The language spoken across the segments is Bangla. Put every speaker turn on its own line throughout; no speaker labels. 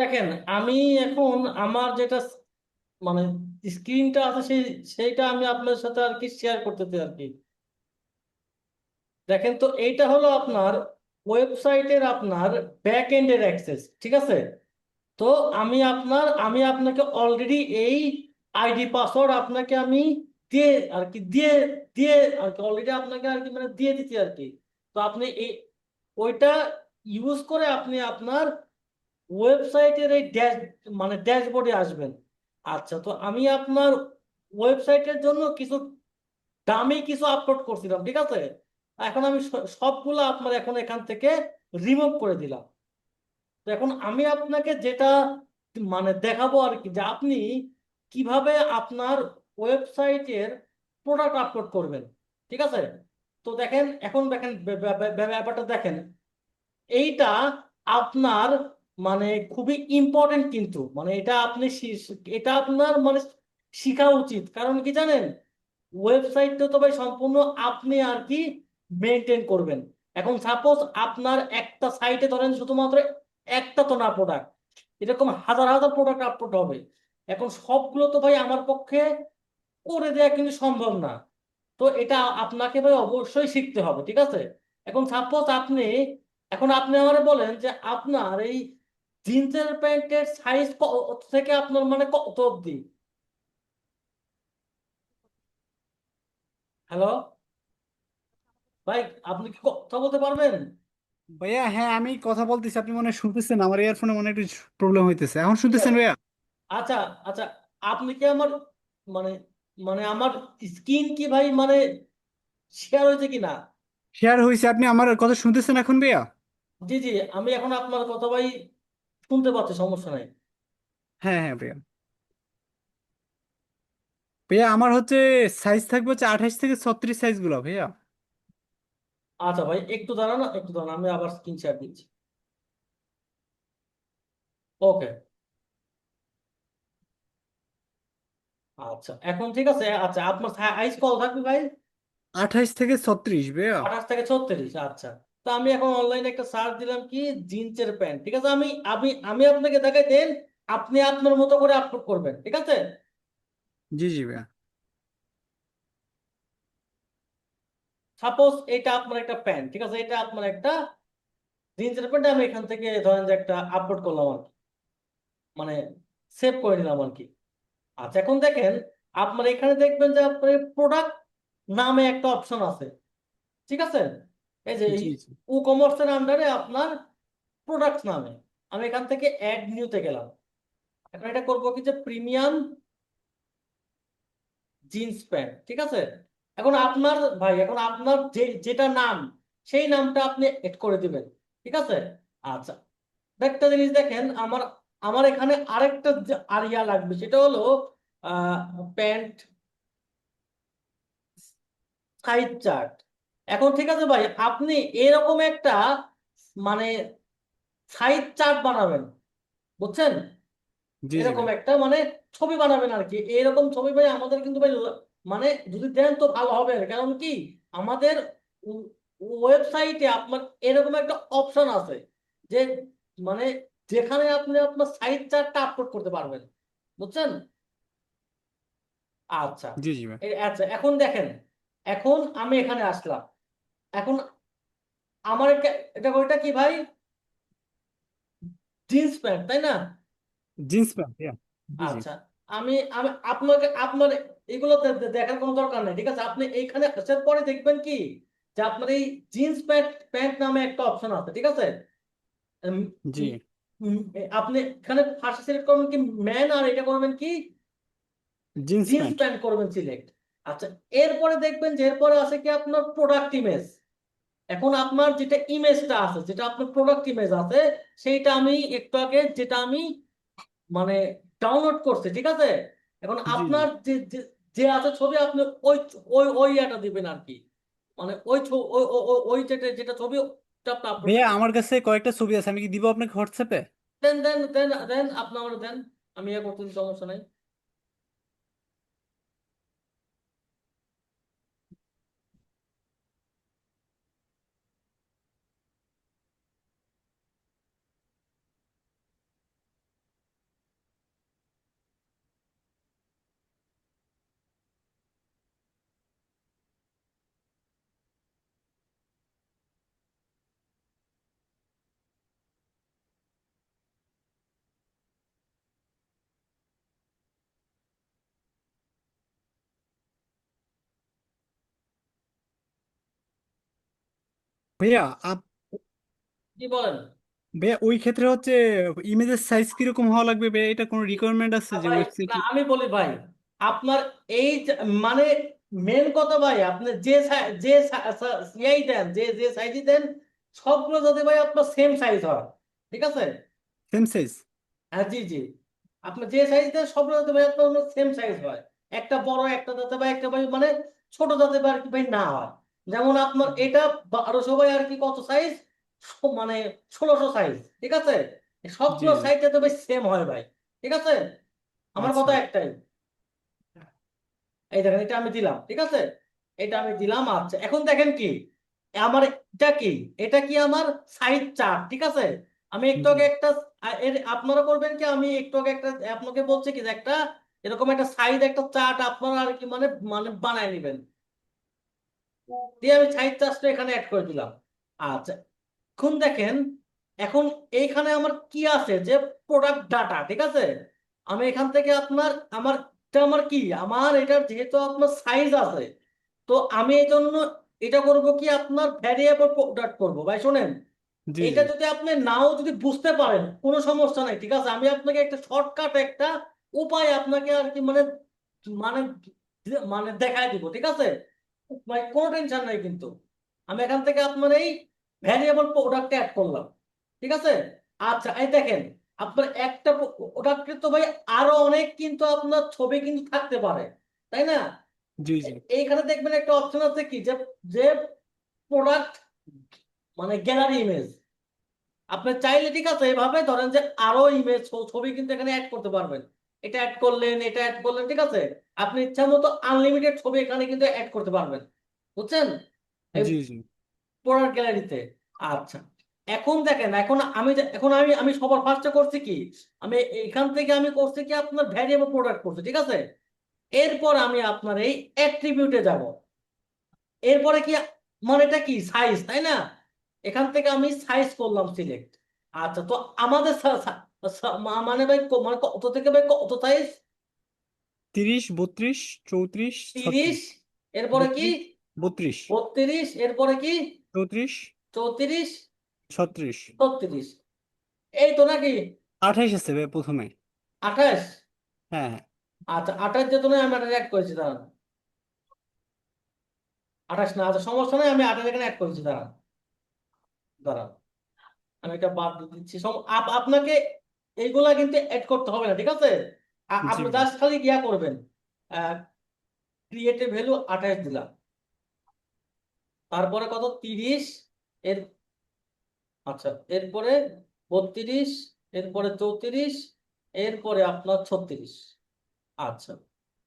দেখেন, আমি এখন আমার যেটা মানে স্ক্রিনটা আছে সেই, সেইটা আমি আপনার সাথে আর কি শেয়ার করতেছি আর কি। দেখেন তো এইটা হলো আপনার ওয়েবসাইটের আপনার ব্যাক এন্ডের অ্যাক্সেস ঠিক আছে? তো আমি আপনার, আমি আপনাকে অলরেডি এই আইডি পাসওয়ার্ড আপনাকে আমি দিয়ে আর কি, দিয়ে দিয়ে আর কি অলরেডি আপনাকে আর কি মানে দিয়ে দিচ্ছি আর কি। তো আপনি এই, ওইটা ইউজ করে আপনি আপনার ওয়েবসাইটের এই ড্যাশ মানে ড্যাশবোর্ডে আসবেন। আচ্ছা তো আমি আপনার ওয়েবসাইটের জন্য কিছু দামি কিছু আপলোড করছিলাম, ঠিক আছে? এখন আমি সবগুলো আপনার এখন এখান থেকে রিমুভ করে দিলাম। তো এখন আমি আপনাকে যেটা মানে দেখাবো আর কি, যে আপনি কীভাবে আপনার ওয়েবসাইটের প্রোডাক্ট আপলোড করবেন, ঠিক আছে? তো দেখেন, এখন দেখেন ব্য- ব্য- ব্য- ব্যাপারটা দেখেন। এইটা আপনার মানে খুবই ইম্পর্টেন্ট কিন্তু। মানে এটা আপনি এটা আপনার মানে শেখা উচিত। কারণ কি জানেন? ওয়েবসাইটটা তো ভাই সম্পূর্ণ আপনি আর কি মেনটেন করবেন। এখন সাপোজ আপনার একটা সাইটে ধরেন শুধুমাত্র একটা তো না প্রোডাক্ট এরকম হাজার হাজার প্রোডাক্ট আপলোড হবে। এখন সবগুলো তো ভাই আমার পক্ষে করে দেওয়া কিন্তু সম্ভব না। তো এটা আপনাকে ভাই অবশ্যই শিখতে হবে, ঠিক আছে? এখন সাপোজ আপনি, এখন আপনি আমারে বলেন যে আপনার এই জিন্সের প্যান্টের সাইজ থেকে আপনার মানে কত অবধি। হ্যালো ভাই আপনি কি কথা বলতে পারবেন?
ভাইয়া হ্যাঁ আমি কথা বলতেছি। আপনি মনে হয় শুনতেছেন আমার ইয়ারফোনে মনে একটু প্রবলেম হইতেছে। এখন শুনতেছেন ভাইয়া?
আচ্ছা আচ্ছা আপনি কি আমার মানে মানে আমার স্কিন কি ভাই মানে শেয়ার হয়েছে কি না
শেয়ার হয়েছে আপনি আমার কথা শুনতেছেন এখন ভাইয়া?
জি জি আমি এখন আপনার কথা ভাই শুনতে পাচ্ছি সমস্যা নাই।
হ্যাঁ হ্যাঁ ভাইয়া ভাইয়া আমার হচ্ছে সাইজ থাকবে হচ্ছে আঠাইশ থেকে ছত্রিশ সাইজগুলো ভাইয়া
আচ্ছা ভাই একটু দাঁড়ান একটু দাঁড়ান আমি আবার স্ক্রিন শেয়ার দিচ্ছি। ওকে আচ্ছা এখন ঠিক আছে আচ্ছা আপনার সাইজ কত থাকবে ভাই?
আঠাইশ থেকে ছত্রিশ ভাইয়া
আঠাশ থেকে ছত্রিশ আচ্ছা। তো আমি এখন অনলাইনে একটা সার্চ দিলাম কি জিন্সের প্যান্ট ঠিক আছে? আমি আমি আমি আপনাকে দেখাই দেন আপনি আপনার মতো করে আপলোড করবেন ঠিক আছে?
জি জি ভাইয়া।
সাপোজ এটা আপনার একটা প্যান্ট ঠিক আছে? এটা আপনার একটা জিন্সের প্যান্ট আমি এখান থেকে ধরেন যে একটা আপলোড করলাম আর কি। মানে সেভ করে নিলাম আর কি। আচ্ছা এখন দেখেন আপনার এখানে দেখবেন যে আপনার প্রোডাক্ট নামে একটা অপশন আছে ঠিক আছে? এই যে ই কমার্সের আন্ডারে আপনার প্রোডাক্ট নামে। আমি এখান থেকে অ্যাড নিউতে গেলাম। এখন এটা করব কি যে প্রিমিয়াম জিন্স প্যান্ট ঠিক আছে? এখন আপনার ভাই এখন আপনার যে যেটা নাম সেই নামটা আপনি এড করে দিবেন ঠিক আছে? আচ্ছা একটা জিনিস দেখেন আমার আমার এখানে আরেকটা আরিয়া লাগবে সেটা হলো প্যান্ট সাইজ চার্ট এখন ঠিক আছে ভাই আপনি এরকম একটা মানে সাইজ চার্ট বানাবেন বুঝছেন? এরকম একটা মানে ছবি বানাবেন আর কি। এরকম ছবি ভাই আমাদের কিন্তু ভাই মানে যদি দেন তো ভালো হবে। কারণ কি? আমাদের ওয়েবসাইটে আপনার এরকম একটা অপশন আছে যে মানে যেখানে আপনি আপনার সাইট চার্টটা আপলোড করতে পারবেন বুঝছেন? আচ্ছা।
জি জি
আচ্ছা এখন দেখেন এখন আমি এখানে আসলাম। এখন আমার এটা ওইটা কি ভাই? জিন্স প্যান্ট তাই না?
জিন্স প্যান্ট
আচ্ছা আমি আমি আপনাকে আপনার এগুলো দেখার কোনো দরকার নেই ঠিক আছে? আপনি এইখানে আসার পরে দেখবেন কি? যে আপনার এই জিন্স প্যান্ট প্যান্ট নামে একটা অপশন আছে ঠিক আছে?
জি।
আপনি এখানে ফার্স্ট সিলেক্ট করবেন কি ম্যান আর এটা করবেন কি?
Jeans
jeans
pant.
করবেন সিলেক্ট আচ্ছা এরপরে দেখবেন যে এরপরে আছে কি আপনার প্রোডাক্ট ইমেজ এখন আপনার যেটা ইমেজটা আছে যেটা আপনার প্রোডাক্ট ইমেজ আছে সেইটা আমি একটু আগে যেটা আমি মানে ডাউনলোড করছি ঠিক আছে? এখন আপনার যে যে- আছে ছবি আপনি ওই ওই ওই এটা দিবেন আর কি। মানে ওই ওই যেটা যেটা ছবি
ভাইয়া আমার কাছে কয়েকটা ছবি আছে আমি কি দিব আপনাকে হোয়াটসঅ্যাপে
দেন দেন দেন দেন আপনি আমার দেন। আমি ইয়ে করতেছি সমস্যা নাই।
ভাইয়া আপ
কি বলেন।
ভাইয়া ওই ক্ষেত্রে হচ্ছে ইমেজের সাইজ কীরকম হওয়া লাগবে? ভাইয়া এটা কোনো রিকোয়ারমেন্ট আছে যে
ভাই
ওয়েবসাইট
না আমি বলি ভাই আপনার এই যে- মানে মেন কথা ভাই আপনি যে যে সিআই দেন যে যে সাইজই দেন সবগুলো যদি ভাই আপনার সেম সাইজ হয় ঠিক আছে?
সেম সাইজ
হ্যাঁ জি জি। আপনি যে সাইজ দেন সবগুলো যাতে ভাই আপনার সেম সাইজ হয় একটা বড় একটা যাতে ভাই একটা ভাই মানে ছোট যাতে ভাই আর কি ভাই না হয়। যেমন আপনার এটা বারোশো ভাই আর কি কত সাইজ মানে ষোলোশো সাইজ ঠিক আছে? সবগুলো। সাইজ যাতে ভাই সেম হয় ভাই ঠিক আছে? আমার
আচ্ছা।
কথা একটাই। এই দেখেন এটা আমি দিলাম ঠিক আছে? এটা আমি দিলাম আচ্ছা। এখন দেখেন কি আমার এটা কি? এটা কি আমার সাইজ চার্ট ঠিক আছে? আমি একটু আগে একটা আপনারা করবেন কি আমি একটু আগে একটা আপনাকে বলছি কি যে একটা এরকম একটা সাইজ একটা চার্ট আপনারা আর কি মানে মানে বানায় নেবেন। দিয়ে আমি সাইজ চার্টটা এখানে অ্যাড করে দিলাম। আচ্ছা এখন দেখেন এখন এইখানে আমার কি আছে? যে প্রোডাক্ট ডাটা ঠিক আছে? আমি এখান থেকে আপনার আমার আমার কি? আমার এটার যেহেতু আপনার সাইজ আছে তো আমি এই জন্য এটা করব কি? আপনার ভ্যারিয়েবল প্রোডাক্ট করব। ভাই শোনেন এটা যদি আপনি নাও যদি বুঝতে পারেন কোনো সমস্যা নাই ঠিক আছে? আমি আপনাকে একটা শর্টকাট একটা উপায় আপনাকে আর কি মানে মানে মানে দেখাই দিব ঠিক আছে? মানে কোনো টেনশন নাই কিন্তু। আমি এখান থেকে আপনার এই ভ্যারিয়েবল প্রোডাক্ট অ্যাড করলাম। ঠিক আছে? আচ্ছা এই দেখেন আপনার একটা প্রোডাক্টে তো ভাই আরও অনেক কিন্তু আপনার ছবি কিন্তু থাকতে পারে তাই না?
জি জি।
এইখানে দেখবেন একটা অপশন আছে কি? যে যে প্রোডাক্ট মানে গ্যালারি ইমেজ আপনি চাইলে ঠিক আছে এভাবে ধরেন যে আরও ইমেজ ছবি কিন্তু এখানে অ্যাড করতে পারবেন। এটা অ্যাড করলেন এটা অ্যাড করলেন ঠিক আছে? আপনি ইচ্ছা মতো আনলিমিটেড ছবি এখানে কিন্তু অ্যাড করতে পারবেন বুঝছেন? এই
জি। জি
প্রোডাক্ট গ্যালারিতে আচ্ছা এখন দেখেন এখন আমি এখন আমি আমি সবার ফার্স্টে করছি কি? আমি এখান থেকে আমি করছি কি আপনার ভ্যারিয়েবল প্রোডাক্ট করছি ঠিক আছে? এরপর আমি আপনার এই অ্যাট্রিবিউটে যাব। এরপরে কি মানে এটা কি? সাইজ তাই না? এখান থেকে আমি সাইজ করলাম সিলেক্ট আচ্ছা তো আমাদের মানে ভাই মানে কত থেকে ভাই কত সাইজ
তিরিশ বত্রিশ চৌত্রিশ
তিরিশ এরপরে কি?
বত্রিশ
বত্রিশ। এরপরে কি?
চৌত্রিশ
চৌত্রিশ
ছত্রিশ।
ছত্রিশ। এই তো নাকি?
আঠাইশ আছে ভাই প্রথমে।
আঠাশ?
হ্যাঁ।
আচ্ছা আঠাশ যেহেতু নয় আমি আঠাশ অ্যাড করেছি দাঁড়ান। আঠাশ না আচ্ছা সমস্যা নেই আমি আঠাশ এখানে অ্যাড করেছি দাঁড়ান। দাঁড়ান। আমি এটা বাদ দিচ্ছি আপনাকে এইগুলা কিন্তু অ্যাড করতে হবে না ঠিক আছে? আপনি জাস্ট খালি ইয়া করবেন ক্রিয়েটিভ ভ্যালু আঠাশ দিলাম। তারপরে কত? তিরিশ এর আচ্ছা এরপরে বত্রিশ এরপরে চৌত্রিশ এরপরে আপনার ছত্রিশ। আচ্ছা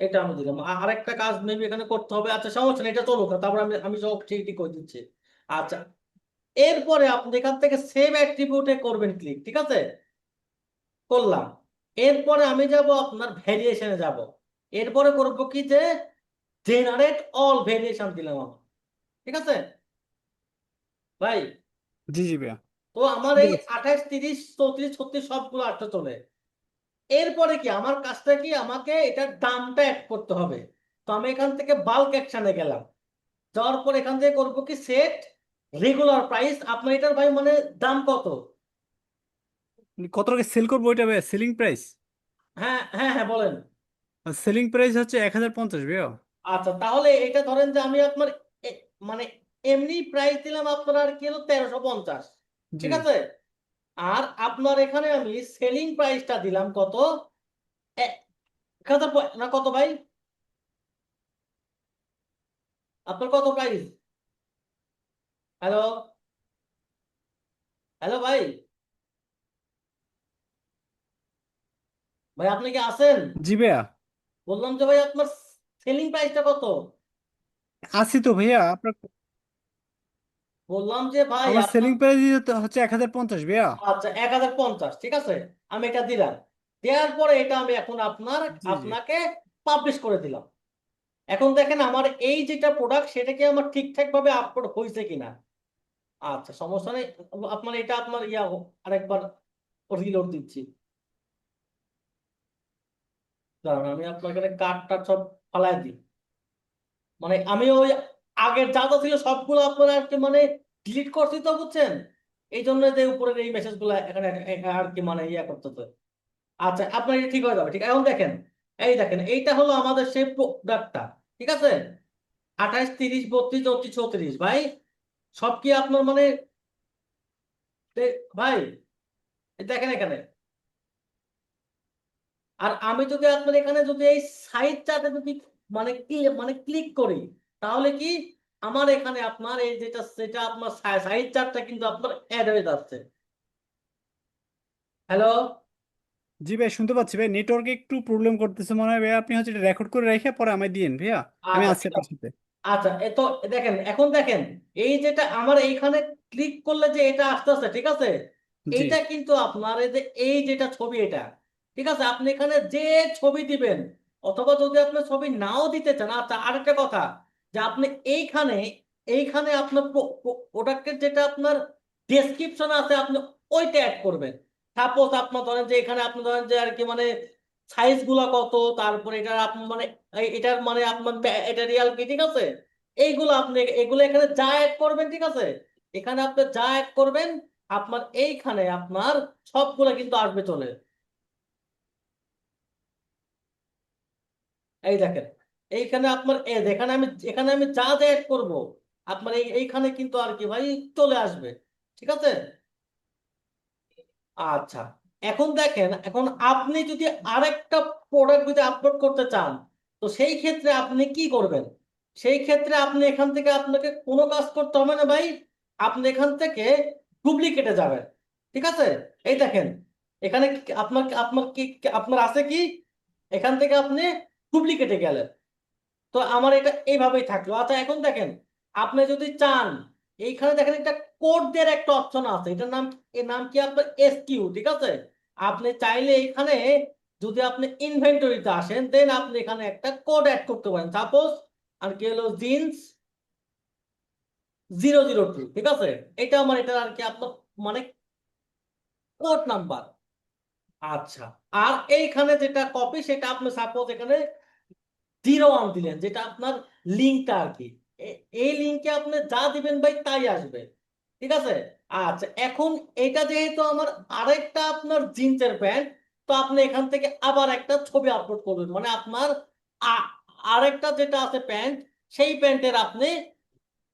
এটা আমি দিলাম। আরেকটা কাজ মেবি এখানে করতে হবে। আচ্ছা সমস্যা নেই এটা চলুক তারপর আমি আমি সব ঠিক ঠিক করে দিচ্ছি। আচ্ছা এরপরে আপনি এখান থেকে সেভ অ্যাট্রিবিউটে করবেন ক্লিক ঠিক আছে? করলাম। এরপরে আমি যাব আপনার ভ্যারিয়েশনে যাব। এরপরে করব কি যে জেনারেট অল ভেরিয়েশন দিলাম ঠিক আছে? ভাই?
জি জি ভাইয়া।
তো আমার এই। আঠাশ তিরিশ চৌত্রিশ ছত্রিশ সবগুলো আটটা চলে। এরপরে কি আমার কাজটা কি আমাকে এটার দামটা অ্যাড করতে হবে। তো আমি এখান থেকে বাল্ক অ্যাকশনে গেলাম। যাওয়ার পর এখান থেকে করব কি সেট রেগুলার প্রাইস আপনার এটার ভাই মানে দাম কত?
কত টাকা সেল করব ওইটা ভাইয়া? সেলিং প্রাইস
হ্যাঁ হ্যাঁ হ্যাঁ বলেন।
সেলিং প্রাইস হচ্ছে এক হাজার পঞ্চাশ ভাইয়া।
আচ্ছা তাহলে এটা ধরেন যে আমি আপনার মানে এমনি প্রাইস দিলাম আপনার আর কি হলো তেরোশো পঞ্চাশ। ঠিক আছে? আর আপনার এখানে আমি সেলিং প্রাইসটা দিলাম কত? এক হাজার না কত ভাই? আপনার কত প্রাইস হ্যালো হ্যালো ভাই? ভাই আপনি কি আছেন?
জি ভাইয়া।
বললাম যে ভাই আপনার সেলিং প্রাইসটা কত?
আছি তো ভাইয়া আপনার
বললাম যে ভাই
আমার
আপনার-
সেলিং প্রাইস হচ্ছে এক হাজার পঞ্চাশ ভাইয়া।
আচ্ছা এক হাজার পঞ্চাশ ঠিক আছে? আমি এটা দিলাম। দেওয়ার পরে এটা আমি এখন আপনার
জি।
আপনাকে পাবলিশ করে দিলাম। এখন দেখেন আমার এই যেটা প্রোডাক্ট সেটা কি আমার ঠিকঠাক ভাবে আপলোড হয়েছে কিনা? আচ্ছা সমস্যা নেই। আপনার এটা আপনার ইয়া হোক, আরেকবার রিলোড দিচ্ছি। দাঁড়ান, আমি আপনার এখানে কার্ডটা সব ফালাই দিই। মানে আমি ওই আগের যা যা ছিল সবগুলো আপনার মানে ডিলিট করছি তো, বুঝছেন? এই জন্য যে উপরের এই মেসেজগুলো এখানে আর কি মানে ইয়ে করতেছে। আচ্ছা আপনার এটা ঠিক হয়ে যাবে, ঠিক? এখন দেখেন, এই দেখেন, এইটা হলো আমাদের সেই প্রোডাক্টটা ঠিক আছে? আঠাইশ তিরিশ, বত্রিশ, চৌত্রিশ চৌত্রিশ ভাই? সব কি আপনার মানে ভাই দেখেন এখানে। আর আমি যদি আপনার এখানে যদি এই সাইড চার্টে যদি মানে মানে ক্লিক করি তাহলে কি আমার এখানে আপনার এই যেটা সেটা আপনার সাইড চার্টটা কিন্তু আপনার অ্যাড হয়ে যাচ্ছে। হ্যালো
জি ভাই শুনতে পাচ্ছি ভাই। নেটওয়ার্কে একটু প্রবলেম করতেছে মনে হয় ভাই। আপনি হচ্ছে এটা রেকর্ড করে রেখে পরে আমায় দিয়েন ভাইয়া। আমি
আচ্ছা
আছি আপনার সাথে।
আচ্ছা এ তো দেখেন এখন দেখেন এই যেটা আমার এইখানে ক্লিক করলে যে এটা আসতেছে ঠিক আছে? এইটা কিন্তু আপনার এই যে এই যেটা ছবি এটা ঠিক আছে? আপনি এখানে যে ছবি দিবেন, অথবা যদি আপনি ছবি নাও দিতে চান আচ্ছা আরেকটা কথা, যে আপনি এইখানে এইখানে আপনার প্রোডাক্টের যেটা আপনার ডেসক্রিপশন আছে, আপনি ওইটা অ্যাড করবেন। সাপোজ আপনার ধরেন যে এখানে আপনি ধরেন যে আর কি মানে সাইজগুলা কত, তারপরে এটার আপনার মানে এটার মানে আপনার এটা রিয়াল কি, ঠিক আছে? এইগুলো আপনি, এগুলো এখানে যা অ্যাড করবেন, ঠিক আছে? এখানে আপনি যা অ্যাড করবেন, আপনার এইখানে আপনার সবগুলো কিন্তু আসবে চলে। এই দেখেন, এইখানে আপনার এখানে আমি এখানে আমি যা যা অ্যাড করব, আপনার এই, এইখানে কিন্তু আর কি ভাই চলে আসবে, ঠিক আছে? আচ্ছা এখন দেখেন, এখন আপনি যদি আরেকটা প্রোডাক্ট যদি আপলোড করতে চান, তো সেই ক্ষেত্রে আপনি কি করবেন? সেই ক্ষেত্রে আপনি এখান থেকে আপনাকে কোনো কাজ করতে হবে না ভাই, আপনি এখান থেকে ডুপ্লিকেটে যাবেন, ঠিক আছে? এই দেখেন, এখানে আপনার আপনার কি, আপনার আছে কি? এখান থেকে আপনি ডুপ্লিকেটে গেলেন। তো আমার এটা এইভাবেই থাকল। আচ্ছা এখন দেখেন, আপনি যদি চান, এইখানে দেখেন একটা কোড দেওয়ার একটা অপশন আছে। এটার নাম, এর নাম কি আপনার এসকিউ ঠিক আছে? আপনি চাইলে এখানে যদি আপনি ইনভেন্টরিতে আসেন দেন আপনি এখানে একটা কোড অ্যাড করতে পারেন। সাপোজ আর কি হলো, জিন্স জিরো জিরো টু, ঠিক আছে? এটা আমার এটা আর কি আপনার মানে কোড নাম্বার আচ্ছা আর এইখানে যেটা কপি সেটা আপনি সাপোজ এখানে জিরো ওয়ান দিলেন, যেটা আপনার লিঙ্কটা আর কি। এই লিঙ্কে আপনি যা দিবেন ভাই, তাই আসবে। ঠিক আছে? আচ্ছা এখন এটা যেহেতু আমার আরেকটা আপনার জিন্সের প্যান্ট তো আপনি এখান থেকে আবার একটা ছবি আপলোড করবেন। মানে আপনার আরেকটা যেটা আছে প্যান্ট সেই প্যান্টের আপনি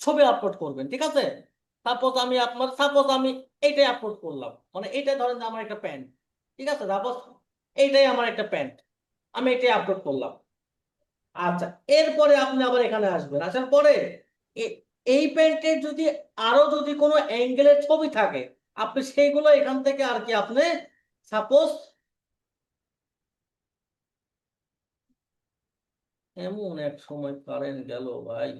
ছবি আপলোড করবেন। ঠিক আছে? সাপোজ আমি আপনার সাপোজ আমি এইটাই আপলোড করলাম। মানে এইটাই ধরেন যে আমার একটা প্যান্ট ঠিক আছে? সাপোজ এইটাই আমার একটা প্যান্ট আমি এটাই আপলোড করলাম। আচ্ছা এরপরে আপনি আবার এখানে আসবেন। আসার পরে এই প্যান্টের যদি আরও যদি কোনো অ্যাঙ্গেলের ছবি থাকে, আপনি সেইগুলো এখান থেকে আর কি আপনি সাপোজ এমন এক সময় কারেন্ট গেল ভাই।